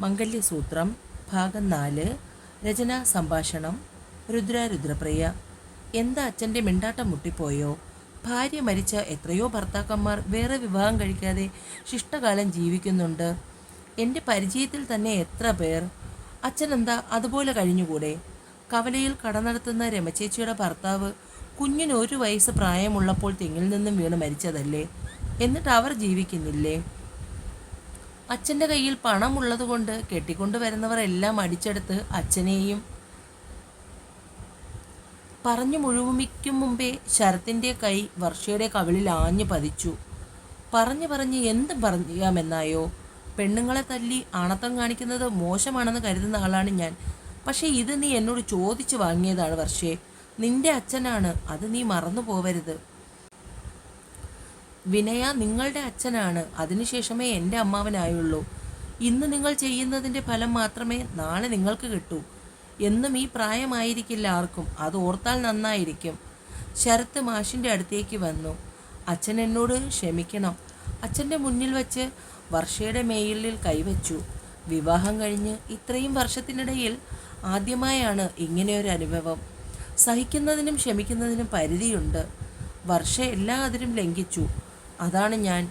മംഗല്യസൂത്രം ഭാഗം നാല് രചനാ സംഭാഷണം രുദ്രാരുദ്രപ്രിയ എന്താ അച്ഛന്റെ മിണ്ടാട്ടം മുട്ടിപ്പോയോ? ഭാര്യ മരിച്ച എത്രയോ ഭർത്താക്കന്മാർ വേറെ വിവാഹം കഴിക്കാതെ ശിഷ്ടകാലം ജീവിക്കുന്നുണ്ട്. എന്റെ പരിചയത്തിൽ തന്നെ എത്ര പേർ? അച്ഛനെന്താ അതുപോലെ കഴിഞ്ഞുകൂടെ? കവലയിൽ കടനടത്തുന്ന രമചേച്ചിയുടെ ഭർത്താവ് കുഞ്ഞിന് ഒരു വയസ്സ് പ്രായമുള്ളപ്പോൾ തെങ്ങിൽ നിന്നും വീണ് മരിച്ചതല്ലേ? എന്നിട്ട് അവർ ജീവിക്കുന്നില്ലേ? അച്ഛന്റെ കയ്യിൽ പണമുള്ളതുകൊണ്ട് കെട്ടിക്കൊണ്ടു എല്ലാം അടിച്ചെടുത്ത് അച്ഛനെയും പറഞ്ഞു മുഴുമിക്കും മുമ്പേ ശരത്തിന്റെ കൈ വർഷയുടെ കവിളിൽ ആഞ്ഞു പതിച്ചു. പറഞ്ഞു പറഞ്ഞ് എന്ത് പറയാമെന്നായോ? പെണ്ണുങ്ങളെ തല്ലി ആണത്തം കാണിക്കുന്നത് മോശമാണെന്ന് കരുതുന്ന ആളാണ് ഞാൻ. പക്ഷേ ഇത് നീ എന്നോട് ചോദിച്ചു വാങ്ങിയതാണ് വർഷേ. നിന്റെ അച്ഛനാണ്. അത് നീ മറന്നു പോവരുത് വിനയ നിങ്ങളുടെ അച്ഛനാണ്. അതിനുശേഷമേ എന്റെ അമ്മാവനായുള്ളൂ. ഇന്ന് നിങ്ങൾ ചെയ്യുന്നതിന്റെ ഫലം മാത്രമേ നാളെ നിങ്ങൾക്ക് കിട്ടൂ. എന്നും ഈ പ്രായമായിരിക്കില്ല ആർക്കും. അത് ഓർത്താൽ നന്നായിരിക്കും. ശരത്ത് മാഷിന്റെ അടുത്തേക്ക് വന്നു. അച്ഛൻ എന്നോട് ക്ഷമിക്കണം. അച്ഛന്റെ മുന്നിൽ വച്ച് വർഷയുടെ മേലിൽ കൈവച്ചു. വിവാഹം കഴിഞ്ഞ് ഇത്രയും വർഷത്തിനിടയിൽ ആദ്യമായാണ് ഇങ്ങനെയൊരു അനുഭവം. സഹിക്കുന്നതിനും ക്ഷമിക്കുന്നതിനും പരിധിയുണ്ട്. വർഷ എല്ലാ അതിരും ലംഘിച്ചു. അതാണ് ഞാൻ.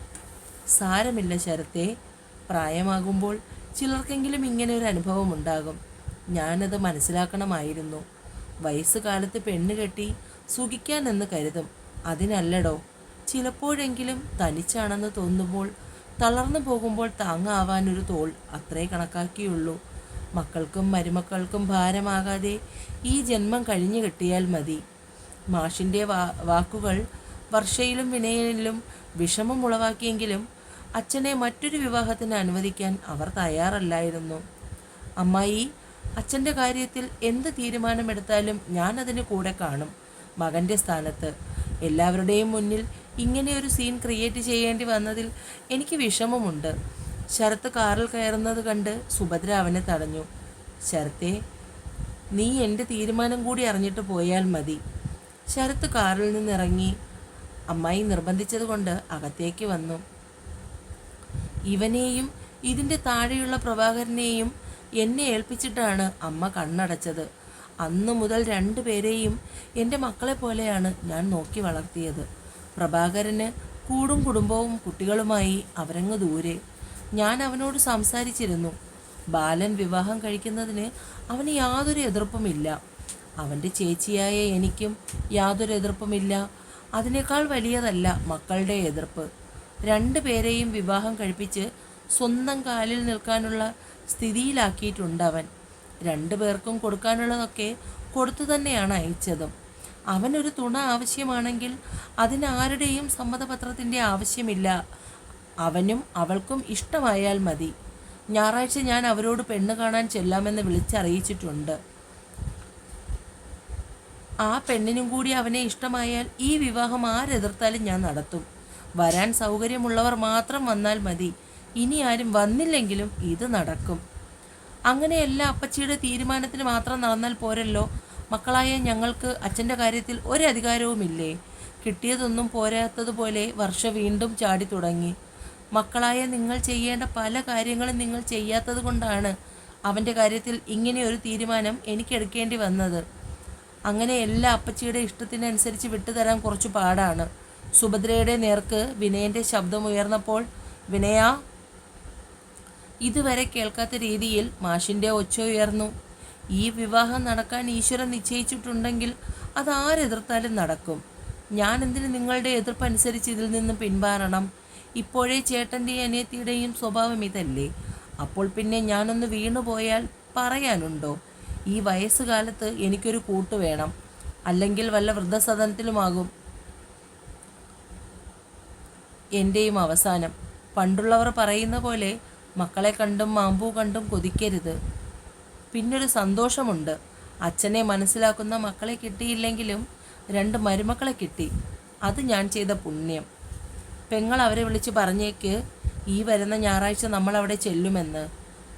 സാരമില്ല ശരത്തെ. പ്രായമാകുമ്പോൾ ചിലർക്കെങ്കിലും ഇങ്ങനെ ഒരു അനുഭവം ഉണ്ടാകും. ഞാനത് മനസ്സിലാക്കണമായിരുന്നു. വയസ്സുകാലത്ത് പെണ്ണ് കെട്ടി സുഖിക്കാനെന്ന് കരുതും. അതിനല്ലടോ. ചിലപ്പോഴെങ്കിലും തനിച്ചാണെന്ന് തോന്നുമ്പോൾ തളർന്നു പോകുമ്പോൾ താങ്ങാവാനൊരു തോൾ അത്രേ കണക്കാക്കിയുള്ളൂ. മക്കൾക്കും മരുമക്കൾക്കും ഭാരമാകാതെ ഈ ജന്മം കഴിഞ്ഞു കിട്ടിയാൽ മതി. മാഷിന്റെ വാക്കുകൾ വർഷയിലും വിനയനിലും വിഷമം ഉളവാക്കിയെങ്കിലും അച്ഛനെ മറ്റൊരു വിവാഹത്തിന് അനുവദിക്കാൻ അവർ തയ്യാറല്ലായിരുന്നു. അമ്മായി അച്ഛന്റെ കാര്യത്തിൽ എന്ത് തീരുമാനമെടുത്താലും ഞാൻ അതിന് കൂടെ കാണും മകന്റെ സ്ഥാനത്ത്. എല്ലാവരുടെയും മുന്നിൽ ഇങ്ങനെ ഒരു സീൻ ക്രിയേറ്റ് ചെയ്യേണ്ടി വന്നതിൽ എനിക്ക് വിഷമമുണ്ട്. ശരത്ത് കാറിൽ കയറുന്നത് കണ്ട് സുഭദ്ര അവനെ തടഞ്ഞു. ശരത്തെ നീ എന്റെ തീരുമാനം കൂടി അറിഞ്ഞിട്ട് പോയാൽ മതി ശരത്ത് കാറിൽ നിന്നിറങ്ങി അമ്മായി നിർബന്ധിച്ചതുകൊണ്ട് അകത്തേക്ക് വന്നു. ഇവനെയും ഇതിന്റെ താഴെയുള്ള പ്രഭാകരനെയും എന്നെ ഏൽപ്പിച്ചിട്ടാണ് അമ്മ കണ്ണടച്ചത്. അന്നു മുതൽ രണ്ടുപേരെയും എന്റെ മക്കളെ പോലെയാണ് ഞാൻ നോക്കി വളർത്തിയത്. പ്രഭാകരന് കൂടും കുടുംബവും കുട്ടികളുമായി അവരങ്ങ് ദൂരെ. ഞാൻ അവനോട് സംസാരിച്ചിരുന്നു. ബാലൻ വിവാഹം കഴിക്കുന്നതിന് അവന് യാതൊരു എതിർപ്പുമില്ല. അവന്റെ ചേച്ചിയായ എനിക്കും യാതൊരു എതിർപ്പുമില്ല. അതിനേക്കാൾ വലിയതല്ല മക്കളുടെ എതിർപ്പ്. രണ്ടു പേരെയും വിവാഹം കഴിപ്പിച്ച് സ്വന്തം കാലിൽ നിൽക്കാനുള്ള സ്ഥിതിയിലാക്കിയിട്ടുണ്ട് അവൻ രണ്ടു പേർക്കും കൊടുക്കാനുള്ളതൊക്കെ കൊടുത്തു തന്നെയാണ് അയച്ചതും. അവനൊരു തുണ ആവശ്യമാണെങ്കിൽ അതിനാരുടെയും സമ്മതപത്രത്തിന്റെ ആവശ്യമില്ല. അവനും അവൾക്കും ഇഷ്ടമായാൽ മതി. ഞായറാഴ്ച ഞാൻ അവരോട് പെണ്ണ് കാണാൻ ചെല്ലാമെന്ന് വിളിച്ചറിയിച്ചിട്ടുണ്ട്. ആ പെണ്ണിനും കൂടി അവനെ ഇഷ്ടമായാൽ ഈ വിവാഹം ആരെതിർത്താലും ഞാൻ നടത്തും. വരാൻ സൗകര്യമുള്ളവർ മാത്രം വന്നാൽ മതി. ഇനി ആരും വന്നില്ലെങ്കിലും ഇത് നടക്കും. അങ്ങനെയല്ല അപ്പച്ചിയുടെ തീരുമാനത്തിന് മാത്രം നടന്നാൽ പോരല്ലോ. മക്കളായ ഞങ്ങൾക്ക് അച്ഛന്റെ കാര്യത്തിൽ ഒരധികാരവുമില്ലേ കിട്ടിയതൊന്നും പോരാത്തതുപോലെ വർഷ വീണ്ടും ചാടി തുടങ്ങി. മക്കളായ നിങ്ങൾ ചെയ്യേണ്ട പല കാര്യങ്ങളും നിങ്ങൾ ചെയ്യാത്തത് കൊണ്ടാണ് അവന്റെ കാര്യത്തിൽ ഇങ്ങനെയൊരു തീരുമാനം എനിക്കെടുക്കേണ്ടി വന്നത്. അങ്ങനെ എല്ലാ അപ്പച്ചിയുടെ ഇഷ്ടത്തിനനുസരിച്ച് വിട്ടുതരാൻ കുറച്ച് പാടാണ്. സുഭദ്രയുടെ നേർക്ക് വിനയന്റെ ശബ്ദമുയർന്നപ്പോൾ വിനയ ഇതുവരെ കേൾക്കാത്ത രീതിയിൽ മാഷിന്റെ ഒച്ച ഉയർന്നു. ഈ വിവാഹം നടക്കാൻ ഈശ്വരൻ നിശ്ചയിച്ചിട്ടുണ്ടെങ്കിൽ അത് ആരെതിർത്താലും നടക്കും. ഞാൻ എന്തിന് നിങ്ങളുടെ എതിർപ്പനുസരിച്ച് ഇതിൽ നിന്ന് പിന്മാറണം ഇപ്പോഴേ ചേട്ടന്റെയും അനിയത്തിയുടെയും സ്വഭാവം ഇതല്ലേ? അപ്പോൾ പിന്നെ ഞാനൊന്ന് വീണുപോയാൽ പറയാനുണ്ടോ? ഈ വയസ്സുകാലത്ത് എനിക്കൊരു കൂട്ട് വേണം. അല്ലെങ്കിൽ വല്ല വൃദ്ധസദനത്തിലുമാകും. എന്റെയും അവസാനം. പണ്ടുള്ളവർ പറയുന്ന പോലെ മക്കളെ കണ്ടും മാമ്പൂ കണ്ടും കൊതിക്കരുത്. പിന്നൊരു സന്തോഷമുണ്ട്. അച്ഛനെ മനസ്സിലാക്കുന്ന മക്കളെ കിട്ടിയില്ലെങ്കിലും രണ്ട് മരുമക്കളെ കിട്ടി. അത് ഞാൻ ചെയ്ത പുണ്യം. പെങ്ങൾ അവരെ വിളിച്ച് പറഞ്ഞേക്ക് ഈ വരുന്ന ഞായറാഴ്ച നമ്മൾ അവിടെ ചെല്ലുമെന്ന്.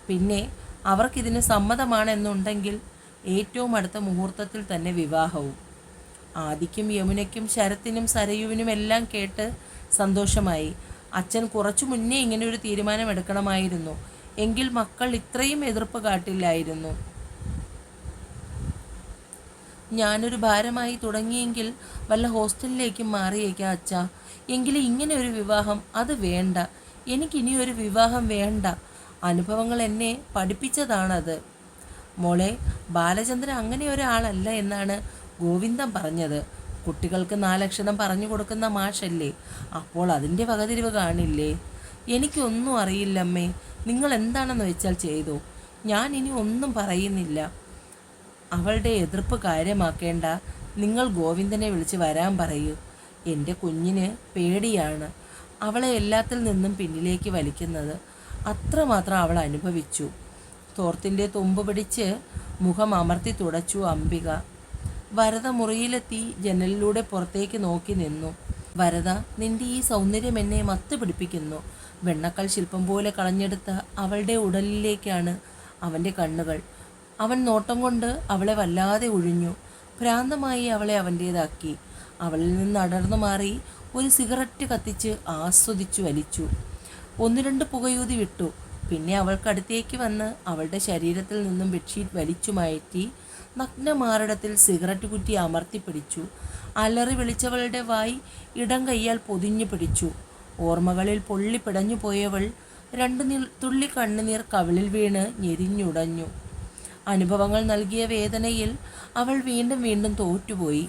പിന്നെ അവർക്കിതിന് സമ്മതമാണെന്നുണ്ടെങ്കിൽ ഏറ്റവും അടുത്ത മുഹൂർത്തത്തിൽ തന്നെ വിവാഹവും. ആദിക്കും യമുനയ്ക്കും ശരത്തിനും സരയുവിനും എല്ലാം കേട്ട് സന്തോഷമായി. അച്ഛൻ കുറച്ചു മുന്നേ ഇങ്ങനെ ഒരു തീരുമാനം എടുക്കണമായിരുന്നു എങ്കിൽ മക്കൾ ഇത്രയും എതിർപ്പ് കാട്ടില്ലായിരുന്നു. ഞാനൊരു ഭാരമായി തുടങ്ങിയെങ്കിൽ വല്ല ഹോസ്റ്റലിലേക്കും മാറിയേക്കാം അച്ഛ. എങ്കിലും ഇങ്ങനെ ഒരു വിവാഹം അത് വേണ്ട. എനിക്കിനി ഒരു വിവാഹം വേണ്ട. അനുഭവങ്ങൾ എന്നെ പഠിപ്പിച്ചതാണത്. മോളെ ബാലചന്ദ്രൻ അങ്ങനെ ഒരാളല്ല എന്നാണ് ഗോവിന്ദൻ പറഞ്ഞത്. കുട്ടികൾക്ക് നാലക്ഷരം പറഞ്ഞു കൊടുക്കുന്ന മാഷല്ലേ അപ്പോൾ അതിന്റെ വകതിരിവ് കാണില്ലേ? എനിക്കൊന്നും അറിയില്ലമ്മേ നിങ്ങൾ എന്താണെന്ന് വെച്ചാൽ ചെയ്തു. ഞാൻ ഇനി ഒന്നും പറയുന്നില്ല. അവളുടെ എതിർപ്പ് കാര്യമാക്കേണ്ട. നിങ്ങൾ ഗോവിന്ദനെ വിളിച്ച് വരാൻ പറയൂ. എന്റെ കുഞ്ഞിന് പേടിയാണ്. അവളെ എല്ലാത്തിൽ നിന്നും പിന്നിലേക്ക് വലിക്കുന്നത് അത്രമാത്രം അവൾ അനുഭവിച്ചു. തോർത്തിന്റെ തുമ്പ് പിടിച്ച് മുഖം അമർത്തി തുടച്ചു അംബിക. വരത മുറിയിലെത്തി ജനലിലൂടെ പുറത്തേക്ക് നോക്കി നിന്നു. വരത നിന്റെ ഈ സൗന്ദര്യം എന്നെ മത്ത് പിടിപ്പിക്കുന്നു. വെണ്ണക്കൽ ശില്പം പോലെ കളഞ്ഞെടുത്ത അവളുടെ ഉടലിലേക്കാണ് അവന്റെ കണ്ണുകൾ. അവൻ നോട്ടം കൊണ്ട് അവളെ വല്ലാതെ ഒഴിഞ്ഞു ഭ്രാന്തമായി അവളെ അവന്റേതാക്കി അവളിൽ നിന്ന് അടർന്നു മാറി ഒരു സിഗരറ്റ് കത്തിച്ച് ആസ്വദിച്ചു വലിച്ചു. ഒന്ന് രണ്ട് പുകയൂതി വിട്ടു. പിന്നെ അവൾക്കടുത്തേക്ക് വന്ന് അവളുടെ ശരീരത്തിൽ നിന്നും ബെഡ്ഷീറ്റ് വലിച്ചു മാറ്റി നഗ്നമാറിടത്തിൽ സിഗരറ്റ് കുറ്റി അമർത്തി പിടിച്ചു അലറി വിളിച്ചവളുടെ വായി ഇടം കൈയാൽ പൊതിഞ്ഞു പിടിച്ചു. ഓർമ്മകളിൽ പൊള്ളി പിടഞ്ഞു പോയവൾ രണ്ട് തുള്ളി കണ്ണുനീർ കവിളിൽ വീണ് ഞെരിഞ്ഞുടഞ്ഞു. അനുഭവങ്ങൾ നൽകിയ വേദനയിൽ അവൾ വീണ്ടും വീണ്ടും തോറ്റുപോയി.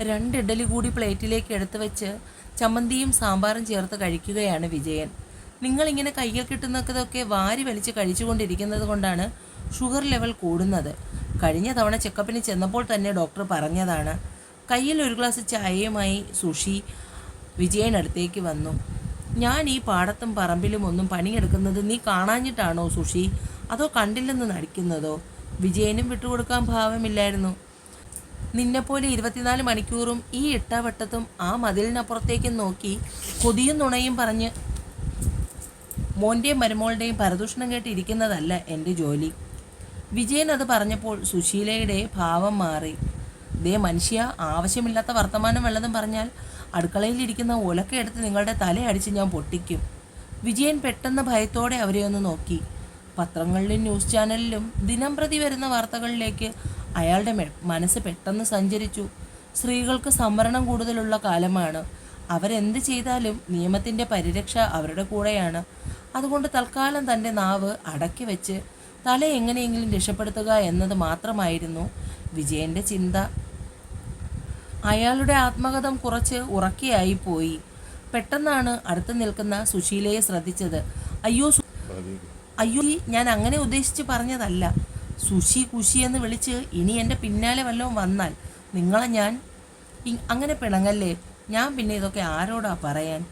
രണ്ടിഡലി കൂടി പ്ലേറ്റിലേക്ക് എടുത്തു വെച്ച് ചമ്മന്തിയും സാമ്പാറും ചേർത്ത് കഴിക്കുകയാണ് വിജയൻ. നിങ്ങളിങ്ങനെ കയ്യിൽ കിട്ടുന്നതൊക്കെ വാരി വലിച്ച് കഴിച്ചുകൊണ്ടിരിക്കുന്നത് കൊണ്ടാണ് ഷുഗർ ലെവൽ കൂടുന്നത്. കഴിഞ്ഞ തവണ ചെക്കപ്പിന് ചെന്നപ്പോൾ തന്നെ ഡോക്ടർ പറഞ്ഞതാണ് കയ്യിൽ ഒരു ഗ്ലാസ് ചായയുമായി സുഷി വിജയൻ അടുത്തേക്ക് വന്നു. ഞാൻ ഈ പാടത്തും പറമ്പിലും ഒന്നും പണിയെടുക്കുന്നത് നീ കാണാഞ്ഞിട്ടാണോ സുഷി? അതോ കണ്ടില്ലെന്ന് നടിക്കുന്നതോ? വിജയനും വിട്ടുകൊടുക്കാൻ ഭാവമില്ലായിരുന്നു. നിന്നെപ്പോലെ ഇരുപത്തിനാല് മണിക്കൂറും ഈ ഇട്ടവട്ടത്തും ആ മതിലിനപ്പുറത്തേക്കും നോക്കി കൊതിയും നുണയും പറഞ്ഞ് മോന്റെയും മരുമോളുടെയും പരദൂഷണം കേട്ടിരിക്കുന്നതല്ല എന്റെ ജോലി. വിജയൻ അത് പറഞ്ഞപ്പോൾ സുശീലയുടെ ഭാവം മാറി. ദേ മനുഷ്യ ആവശ്യമില്ലാത്ത വർത്തമാനം വല്ലതും പറഞ്ഞാൽ അടുക്കളയിലിരിക്കുന്ന ഒലക്ക എടുത്ത് നിങ്ങളുടെ തലയടിച്ച് ഞാൻ പൊട്ടിക്കും. വിജയൻ പെട്ടെന്ന് ഭയത്തോടെ അവരെ ഒന്ന് നോക്കി. പത്രങ്ങളിലും ന്യൂസ് ചാനലിലും ദിനം പ്രതി വരുന്ന വാർത്തകളിലേക്ക് അയാളുടെ മനസ്സ് പെട്ടെന്ന് സഞ്ചരിച്ചു. സ്ത്രീകൾക്ക് സംവരണം കൂടുതലുള്ള കാലമാണ്. അവരെന്ത് ചെയ്താലും നിയമത്തിന്റെ പരിരക്ഷ അവരുടെ കൂടെയാണ്. അതുകൊണ്ട് തൽക്കാലം തന്റെ നാവ് അടക്കി വെച്ച് തല എങ്ങനെയെങ്കിലും രക്ഷപ്പെടുത്തുക എന്നത് മാത്രമായിരുന്നു വിജയന്റെ ചിന്ത. അയാളുടെ ആത്മകഥം കുറച്ച് ഉറക്കെയായി പോയി. പെട്ടെന്നാണ് അടുത്ത് നിൽക്കുന്ന സുശീലയെ ശ്രദ്ധിച്ചത്. അയ്യോ അയ്യോ ഞാൻ അങ്ങനെ ഉദ്ദേശിച്ച് പറഞ്ഞതല്ല. സുഷി കുശി എന്ന് വിളിച്ച് ഇനി എന്റെ പിന്നാലെ വല്ലതും വന്നാൽ നിങ്ങളെ ഞാൻ അങ്ങനെ പിണങ്ങല്ലേ? ഞാൻ പിന്നെ ഇതൊക്കെ ആരോടാ പറയാൻ?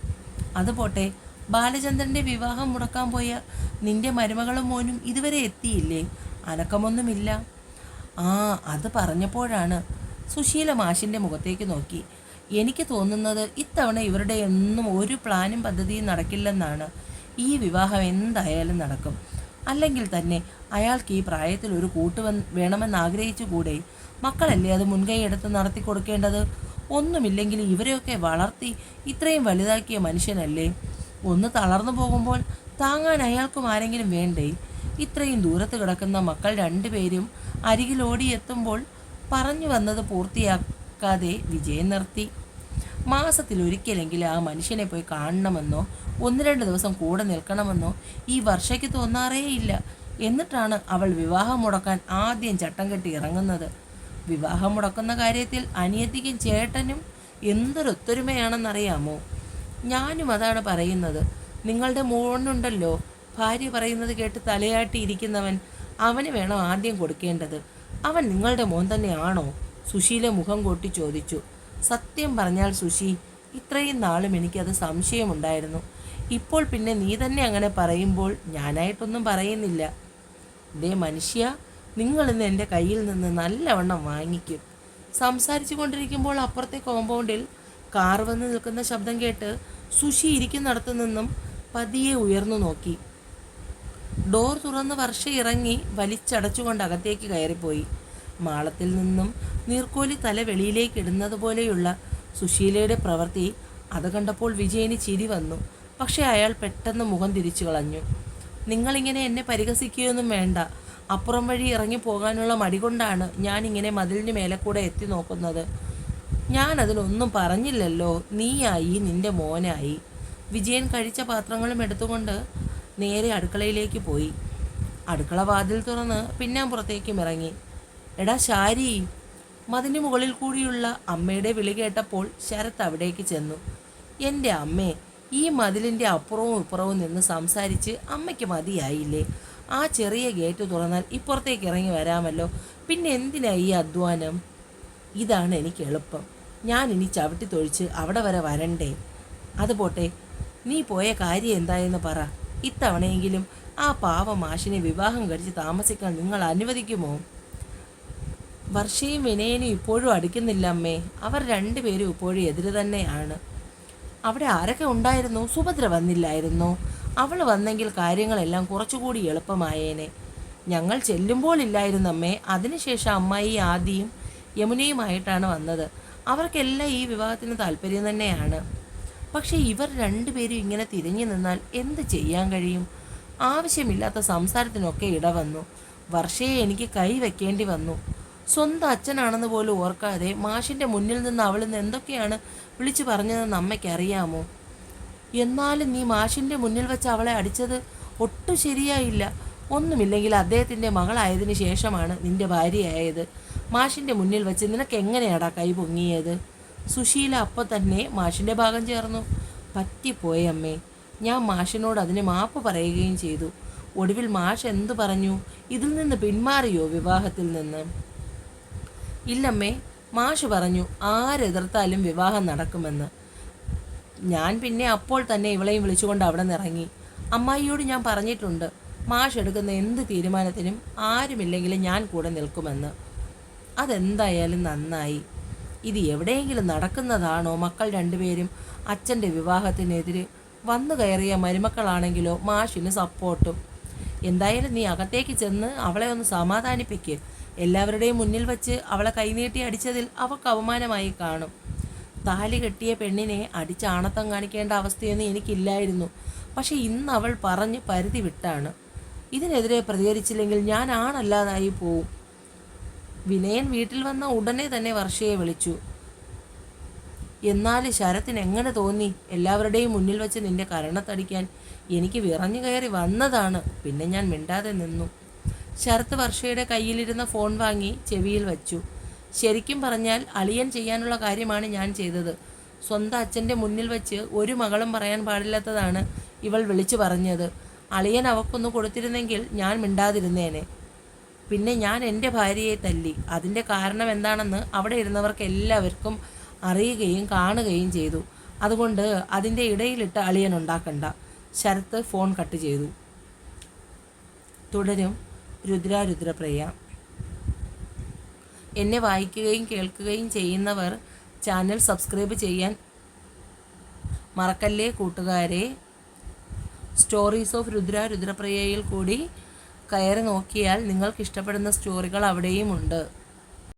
അതുപോട്ടെ ബാലചന്ദ്രന്റെ വിവാഹം മുടക്കാൻ പോയ നിന്റെ മരുമകളും മോനും ഇതുവരെ എത്തിയില്ലേ? അനക്കമൊന്നുമില്ല. ആ അത് പറഞ്ഞപ്പോഴാണ് സുശീല മാഷിന്റെ മുഖത്തേക്ക് നോക്കി. എനിക്ക് തോന്നുന്നത് ഇത്തവണ ഇവരുടെ ഒന്നും ഒരു പ്ലാനും പദ്ധതിയും നടക്കില്ലെന്നാണ്. ഈ വിവാഹം എന്തായാലും നടക്കും. അല്ലെങ്കിൽ തന്നെ അയാൾക്ക് ഈ പ്രായത്തിൽ ഒരു കൂട്ട് വേണമെന്ന് ആഗ്രഹിച്ചു കൂടെ? മക്കളല്ലേ അത് മുൻകൈ എടുത്ത് നടത്തി കൊടുക്കേണ്ടത്? ഒന്നുമില്ലെങ്കിൽ ഇവരെയൊക്കെ വളർത്തി ഇത്രയും വലുതാക്കിയ മനുഷ്യനല്ലേ? ഒന്ന് തളർന്നു പോകുമ്പോൾ താങ്ങാൻ അയാൾക്കും ആരെങ്കിലും വേണ്ടേ? ഇത്രയും ദൂരത്ത് കിടക്കുന്ന മക്കൾ രണ്ടുപേരും അരികിലോടിയെത്തുമ്പോൾ പറഞ്ഞു വന്നത് പൂർത്തിയാക്കാതെ വിജയം നിർത്തി. മാസത്തിൽ ഒരിക്കലെങ്കിലും ആ മനുഷ്യനെ പോയി കാണണമെന്നോ ഒന്ന് രണ്ട് ദിവസം കൂടെ നിൽക്കണമെന്നോ ഈ വർഷയ്ക്ക് തോന്നാറേയില്ല എന്നിട്ടാണ് അവൾ വിവാഹം മുടക്കാൻ ആദ്യം ചട്ടം കെട്ടി ഇറങ്ങുന്നത്. വിവാഹം മുടക്കുന്ന കാര്യത്തിൽ അനിയത്തിക്കും ചേട്ടനും എന്തൊരൊത്തൊരുമയാണെന്നറിയാമോ? ഞാനും അതാണ് പറയുന്നത്. നിങ്ങളുടെ മോണുണ്ടല്ലോ ഭാര്യ പറയുന്നത് കേട്ട് തലയാട്ടിയിരിക്കുന്നവൻ. അവന് വേണം ആദ്യം കൊടുക്കേണ്ടത്. അവൻ നിങ്ങളുടെ മോൻ തന്നെയാണോ? സുശീല മുഖം കൊട്ടി ചോദിച്ചു. സത്യം പറഞ്ഞാൽ സുശി ഇത്രയും നാളും എനിക്കത് സംശയമുണ്ടായിരുന്നു. ഇപ്പോൾ പിന്നെ നീ തന്നെ അങ്ങനെ പറയുമ്പോൾ ഞാനായിട്ടൊന്നും പറയുന്നില്ല. ദേ മനുഷ്യ നിങ്ങളിന്ന് എന്റെ കയ്യിൽ നിന്ന് നല്ലവണ്ണം വാങ്ങിക്കും. സംസാരിച്ചു കൊണ്ടിരിക്കുമ്പോൾ അപ്പുറത്തെ കോമ്പൗണ്ടിൽ കാർ വന്ന് നിൽക്കുന്ന ശബ്ദം കേട്ട് സുശി ഇരിക്കുന്നിടത്തു നിന്നും പതിയെ ഉയർന്നു നോക്കി. ഡോർ തുറന്ന് വർഷ ഇറങ്ങി വലിച്ചടച്ചുകൊണ്ട് അകത്തേക്ക് കയറിപ്പോയി. മാളത്തിൽ നിന്നും നീർക്കോലി തല വെളിയിലേക്ക് ഇടുന്നത് പോലെയുള്ള സുശീലയുടെ പ്രവൃത്തി അത് കണ്ടപ്പോൾ വിജയന് ചിരി വന്നു. പക്ഷേ അയാൾ പെട്ടെന്ന് മുഖം തിരിച്ചു കളഞ്ഞു. നിങ്ങളിങ്ങനെ എന്നെ പരിഹസിക്കുകയൊന്നും വേണ്ട. അപ്പുറം വഴി ഇറങ്ങി പോകാനുള്ള മടി കൊണ്ടാണ് ഞാനിങ്ങനെ മതിലിന് മേലെ കൂടെ എത്തി നോക്കുന്നത്. ഞാൻ അതിനൊന്നും പറഞ്ഞില്ലല്ലോ. നീയായി നിന്റെ മോനായി. വിജയൻ കഴിച്ച പാത്രങ്ങളും എടുത്തുകൊണ്ട് നേരെ അടുക്കളയിലേക്ക് പോയി. അടുക്കള വാതിൽ തുറന്ന് പിന്നാമ്പുറത്തേക്കും ഇറങ്ങി. എടാ ശാരി. മതിന് മുകളിൽ കൂടിയുള്ള അമ്മയുടെ വിളി കേട്ടപ്പോൾ ശരത്ത് അവിടേക്ക് ചെന്നു. എന്റെ അമ്മേ ഈ മതിലിന്റെ അപ്പുറവും ഇപ്പുറവും നിന്ന് സംസാരിച്ച് അമ്മയ്ക്ക് മതിയായില്ലേ? ആ ചെറിയ ഗേറ്റ് തുറന്നാൽ ഇപ്പുറത്തേക്ക് ഇറങ്ങി വരാമല്ലോ. പിന്നെ എന്തിനാ ഈ അധ്വാനം? ഇതാണ് എനിക്ക് എളുപ്പം. ഞാൻ ഇനി ചവിട്ടി തൊഴിച്ച് അവിടെ വരെ വരണ്ടേ? അതുപോട്ടെ നീ പോയ കാര്യം എന്തായെന്ന് പറ. ഇത്തവണയെങ്കിലും ആ പാവ മാഷിനെ വിവാഹം കഴിച്ച് താമസിക്കാൻ നിങ്ങൾ അനുവദിക്കുമോ? വർഷയും വിനയനും ഇപ്പോഴും അടുക്കുന്നില്ല അമ്മേ. അവർ രണ്ടുപേരും ഇപ്പോഴും എതിര് തന്നെയാണ്. അവിടെ ആരൊക്കെ ഉണ്ടായിരുന്നു? സുഭദ്ര വന്നില്ലായിരുന്നു. അവൾ വന്നെങ്കിൽ കാര്യങ്ങളെല്ലാം കുറച്ചുകൂടി എളുപ്പമായേനെ. ഞങ്ങൾ ചെല്ലുമ്പോൾ ഇല്ലായിരുന്നു അമ്മേ. അതിനുശേഷം അമ്മായി ആദിയും യമുനയുമായിട്ടാണ് വന്നത്. അവർക്കെല്ലാം ഈ വിവാഹത്തിന് താല്പര്യം തന്നെയാണ്. പക്ഷേ ഇവർ രണ്ടുപേരും ഇങ്ങനെ തിരിഞ്ഞു നിന്നാൽ എന്ത് ചെയ്യാൻ കഴിയും? ആവശ്യമില്ലാത്ത സംസാരത്തിനൊക്കെ ഇടവന്നു. വർഷയെ എനിക്ക് കൈ വെക്കേണ്ടി വന്നു. സ്വന്തം അച്ഛനാണെന്ന് പോലും ഓർക്കാതെ മാഷിന്റെ മുന്നിൽ നിന്ന് അവൾ നിന്ന് എന്തൊക്കെയാണ് വിളിച്ചു പറഞ്ഞതെന്ന് അമ്മയ്ക്ക് അറിയാമോ? എന്നാലും നീ മാഷിന്റെ മുന്നിൽ വെച്ച് അവളെ അടിച്ചത് ഒട്ടും ശരിയായില്ല. ഒന്നുമില്ലെങ്കിൽ അദ്ദേഹത്തിന്റെ മകളായതിന് ശേഷമാണ് നിന്റെ ഭാര്യയായത്. മാഷിന്റെ മുന്നിൽ വെച്ച് നിനക്ക് എങ്ങനെയാടാ കൈ പൊങ്ങിയത്? സുശീല അപ്പോൾ തന്നെ മാഷിന്റെ ഭാഗം ചേർന്നു. പറ്റിപ്പോയി അമ്മേ. ഞാൻ മാഷിനോട് അതിന് മാപ്പ് പറയുകയും ചെയ്തു. ഒടുവിൽ മാഷ് എന്തു പറഞ്ഞു? ഇതിൽ നിന്ന് പിന്മാറിയോ വിവാഹത്തിൽ നിന്ന്? ഇല്ലമ്മേ മാഷ് പറഞ്ഞു ആരെതിർത്താലും വിവാഹം നടക്കുമെന്ന്. ഞാൻ പിന്നെ അപ്പോൾ തന്നെ ഇവളെയും വിളിച്ചുകൊണ്ട് അവിടെ നിറങ്ങി അമ്മായിയോട് ഞാൻ പറഞ്ഞിട്ടുണ്ട് മാഷ് എടുക്കുന്ന എന്ത് തീരുമാനത്തിനും ആരുമില്ലെങ്കിലും ഞാൻ കൂടെ നിൽക്കുമെന്ന്. അതെന്തായാലും നന്നായി. ഇത് എവിടെയെങ്കിലും നടക്കുന്നതാണോ മക്കൾ രണ്ടുപേരും അച്ഛന്റെ വിവാഹത്തിനെതിരെ വന്നു കയറിയ മരുമക്കളാണെങ്കിലോ മാഷിന് സപ്പോർട്ടും. എന്തായാലും നീ അകത്തേക്ക് ചെന്ന് അവളെ ഒന്ന് സമാധാനിപ്പിക്ക്. എല്ലാവരുടെയും മുന്നിൽ വച്ച് അവളെ കൈനീട്ടി അടിച്ചതിൽ അവൾക്ക് അവമാനമായി കാണും. താലി കെട്ടിയ പെണ്ണിനെ അടിച്ചാണത്തം കാണിക്കേണ്ട അവസ്ഥയൊന്നും എനിക്കില്ലായിരുന്നു. പക്ഷേ ഇന്ന് അവൾ പറഞ്ഞ് പരിധി വിട്ടാണ്. ഇതിനെതിരെ പ്രതികരിച്ചില്ലെങ്കിൽ ഞാൻ ആണല്ലാതായി പോവും. വിനയൻ വീട്ടിൽ വന്ന ഉടനെ തന്നെ വർഷയെ വിളിച്ചു. എന്നാൽ ശരത്തിന് എങ്ങനെ തോന്നി? എല്ലാവരുടെയും മുന്നിൽ വെച്ച് നിന്റെ കരണത്തടിക്കാൻ എനിക്ക് വിറഞ്ഞു കയറി വന്നതാണ്. പിന്നെ ഞാൻ മിണ്ടാതെ നിന്നു. ശരത്ത് വർഷയുടെ കയ്യിലിരുന്ന ഫോൺ വാങ്ങി ചെവിയിൽ വച്ചു. ശരിക്കും പറഞ്ഞാൽ അളിയൻ ചെയ്യാനുള്ള കാര്യമാണ് ഞാൻ ചെയ്തത്. സ്വന്തം അച്ഛന്റെ മുന്നിൽ വെച്ച് ഒരു മകളും പറയാൻ പാടില്ലാത്തതാണ് ഇവൾ വിളിച്ചു പറഞ്ഞത്. അളിയൻ അവക്കൊന്ന് കൊടുത്തിരുന്നെങ്കിൽ ഞാൻ മിണ്ടാതിരുന്നേനെ. പിന്നെ ഞാൻ എന്റെ ഭാര്യയെ തല്ലി. അതിന്റെ കാരണം എന്താണെന്ന് അവിടെ ഇരുന്നവർക്ക് എല്ലാവർക്കും അറിയുകയും കാണുകയും ചെയ്തു. അതുകൊണ്ട് അതിന്റെ ഇടയിലിട്ട് അളിയൻ ഉണ്ടാക്കണ്ട. ശരത്ത് ഫോൺ കട്ട് ചെയ്തു. തുടരും. രുദ്രാരുദ്രപ്രിയ എന്നെ വായിക്കുകയും കേൾക്കുകയും ചെയ്യുന്നവർ ചാനൽ സബ്സ്ക്രൈബ് ചെയ്യാൻ മറക്കല്ലേ കൂട്ടുകാരെ? സ്റ്റോറീസ് ഓഫ് രുദ്ര രുദ്രപ്രിയയിൽ കൂടി കയറി നോക്കിയാൽ നിങ്ങൾക്ക് ഇഷ്ടപ്പെടുന്ന സ്റ്റോറികൾ അവിടെയും ഉണ്ട്.